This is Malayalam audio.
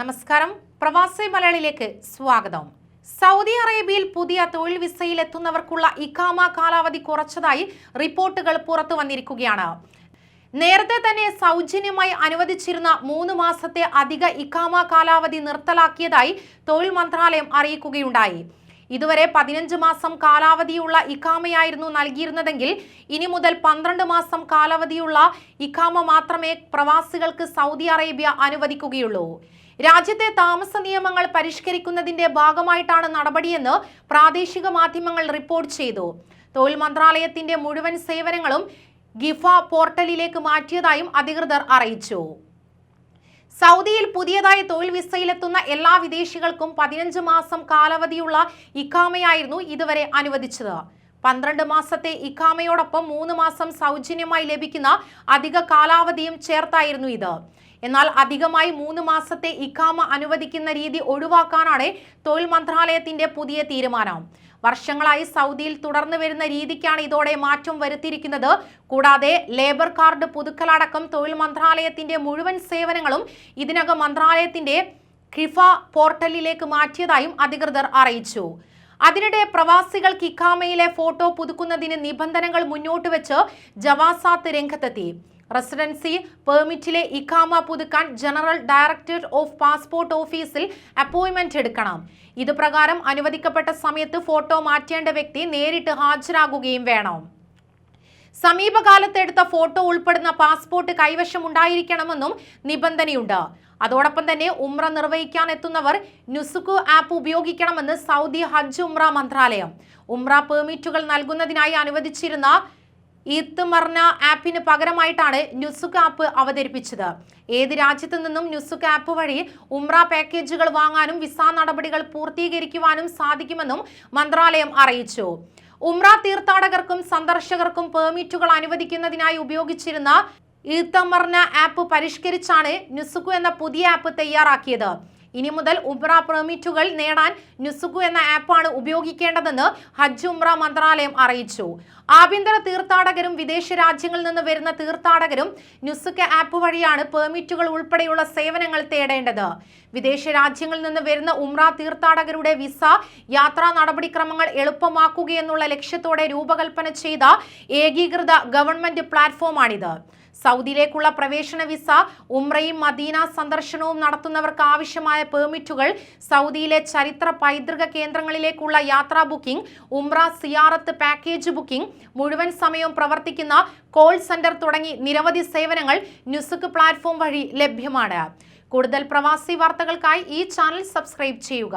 നമസ്കാരം. പ്രവാസി മലയാളിയിലേക്ക് സ്വാഗതം. സൗദി അറേബ്യയിൽ പുതിയ തൊഴിൽ വിസയിൽ എത്തുന്നവർക്കുള്ള ഇഖാമ കാലാവധി കുറച്ചതായി റിപ്പോർട്ടുകൾ പുറത്തു വന്നിരിക്കുകയാണ്. നേരത്തെ തന്നെ സൗജന്യമായി അനുവദിച്ചിരുന്ന മൂന്ന് മാസത്തെ അധിക ഇഖാമ കാലാവധി നിർത്തലാക്കിയതായി തൊഴിൽ മന്ത്രാലയം അറിയിക്കുകയുണ്ടായി. ഇതുവരെ പതിനഞ്ച് മാസം കാലാവധിയുള്ള ഇഖാമയായിരുന്നു നൽകിയിരുന്നതെങ്കിൽ ഇനി മുതൽ പന്ത്രണ്ട് മാസം കാലാവധിയുള്ള ഇഖാമ മാത്രമേ പ്രവാസികൾക്ക് സൗദി അറേബ്യ അനുവദിക്കുകയുള്ളൂ. രാജ്യത്തെ താമസ നിയമങ്ങൾ പരിഷ്കരിക്കുന്നതിന്റെ ഭാഗമായിട്ടാണ് നടപടിയെന്ന് പ്രാദേശിക മാധ്യമങ്ങൾ റിപ്പോർട്ട് ചെയ്തു. തൊഴിൽ മന്ത്രാലയത്തിന്റെ മുഴുവൻ സേവനങ്ങളും ഗിഫ പോർട്ടലിലേക്ക് മാറ്റിയതായും അധികൃതർ അറിയിച്ചു. സൗദിയിൽ പുതിയതായി തൊഴിൽ വിസയിലെത്തുന്ന എല്ലാ വിദേശികൾക്കും പതിനഞ്ച് മാസം കാലാവധിയുള്ള ഇഖാമയായിരുന്നു ഇതുവരെ അനുവദിച്ചത്. പന്ത്രണ്ട് മാസത്തെ ഇഖാമയോടൊപ്പം മൂന്ന് മാസം സൗജന്യമായി ലഭിക്കുന്ന അധിക കാലാവധിയും ചേർത്തായിരുന്നു ഇത്. എന്നാൽ അധികമായി മൂന്ന് മാസത്തെ ഇഖാമ അനുവദിക്കുന്ന രീതി ഒഴിവാക്കാനാണ് തൊഴിൽ മന്ത്രാലയത്തിന്റെ പുതിയ തീരുമാനം. വർഷങ്ങളായി സൗദിയിൽ തുടർന്നു വരുന്ന രീതിക്കാണ് ഇതോടെ മാറ്റം വരുത്തിയിരിക്കുന്നത്. കൂടാതെ ലേബർ കാർഡ് പുതുക്കലടക്കം തൊഴിൽ മന്ത്രാലയത്തിന്റെ മുഴുവൻ സേവനങ്ങളും ഇതിനകം മന്ത്രാലയത്തിന്റെ കിഫ പോർട്ടലിലേക്ക് മാറ്റിയതായും അധികൃതർ അറിയിച്ചു. അതിനിടെ പ്രവാസികൾക്ക് ഇഖാമയിലെ ഫോട്ടോ പുതുക്കുന്നതിന് നിബന്ധനകൾ മുന്നോട്ട് വെച്ച് ജവാസാത്ത് രംഗത്തെത്തി. റെസിഡൻസി പെർമിറ്റിലെ ഇഖാമ പുതുക്കാൻ ജനറൽ ഡയറക്ടറേറ്റ് ഓഫ് പാസ്പോർട്ട് ഓഫീസിൽ അപ്പോയിൻമെന്റ് എടുക്കണം. ഇത് പ്രകാരം അനുവദിക്കപ്പെട്ട സമയത്ത് ഫോട്ടോ മാറ്റേണ്ട വ്യക്തി നേരിട്ട് ഹാജരാകുകയും വേണം. സമീപകാലത്ത് എടുത്ത ഫോട്ടോ ഉൾപ്പെടുന്ന പാസ്പോർട്ട് കൈവശം ഉണ്ടായിരിക്കണമെന്നും നിബന്ധനയുണ്ട്. അതോടൊപ്പം തന്നെ ഉമ്ര നിർവഹിക്കാൻ എത്തുന്നവർ നുസുക്കു ആപ്പ് ഉപയോഗിക്കണമെന്ന് സൗദി ഹജ്ജ് ഉമ്ര മന്ത്രാലയം. ഉമ്ര പെർമിറ്റുകൾ നൽകുന്നതിനായി അനുവദിച്ചിരുന്ന ഈത്തുമർന ആപ്പിന് പകരമായിട്ടാണ് ന്യൂസുക്ക് ആപ്പ് അവതരിപ്പിച്ചത്. ഏത് രാജ്യത്തു നിന്നും ന്യൂസുക്ക് ആപ്പ് വഴി ഉംറ പാക്കേജുകൾ വാങ്ങാനും വിസ നടപടികൾ പൂർത്തീകരിക്കുവാനും സാധിക്കുമെന്നും മന്ത്രാലയം അറിയിച്ചു. ഉംറ തീർത്ഥാടകർക്കും സന്ദർശകർക്കും പെർമിറ്റുകൾ അനുവദിക്കുന്നതിനായി ഉപയോഗിച്ചിരുന്ന ഈത്തമർന ആപ്പ് പരിഷ്കരിച്ചാണ് നുസുക്കു എന്ന പുതിയ ആപ്പ് തയ്യാറാക്കിയത്. ഇനി മുതൽ ഉംറ പെർമിറ്റുകൾ നേടാൻ നുസുഖു എന്ന ആപ്പാണ് ഉപയോഗിക്കേണ്ടതെന്ന് ഹജ്ജ് ഉംറ മന്ത്രാലയം അറിയിച്ചു. ആഭ്യന്തര തീർത്ഥാടകരും വിദേശ രാജ്യങ്ങളിൽ നിന്ന് വരുന്ന തീർത്ഥാടകരും നുസുഖ ആപ്പ് വഴിയാണ് പെർമിറ്റുകൾ ഉൾപ്പെടെയുള്ള സേവനങ്ങൾ തേടേണ്ടത്. വിദേശ രാജ്യങ്ങളിൽ നിന്ന് വരുന്ന ഉംറ തീർത്ഥാടകരുടെ വിസ യാത്രാ നടപടിക്രമങ്ങൾ എളുപ്പമാക്കുകയെന്നുള്ള ലക്ഷ്യത്തോടെ രൂപകൽപ്പന ചെയ്ത ഏകീകൃത ഗവൺമെന്റ് പ്ലാറ്റ്ഫോമാണിത്. സൗദിയിലേക്കുള്ള പ്രവേശന വിസ ഉംറയും മദീന സന്ദർശനവും നടത്തുന്നവർക്ക് ആവശ്യമായ പെർമിറ്റുകൾ സൗദിയിലെ ചരിത്ര പൈതൃക കേന്ദ്രങ്ങളിലേക്കുള്ള യാത്രാ ബുക്കിംഗ് ഉംറ സിയാറത്ത് പാക്കേജ് ബുക്കിംഗ് മുഴുവൻ സമയവും പ്രവർത്തിക്കുന്ന കോൾ സെന്റർ തുടങ്ങി നിരവധി സേവനങ്ങൾ ന്യൂസുക്ക് പ്ലാറ്റ്ഫോം വഴി ലഭ്യമാണ്. കൂടുതൽ പ്രവാസി വാർത്തകൾക്കായി ഈ ചാനൽ സബ്സ്ക്രൈബ് ചെയ്യുക.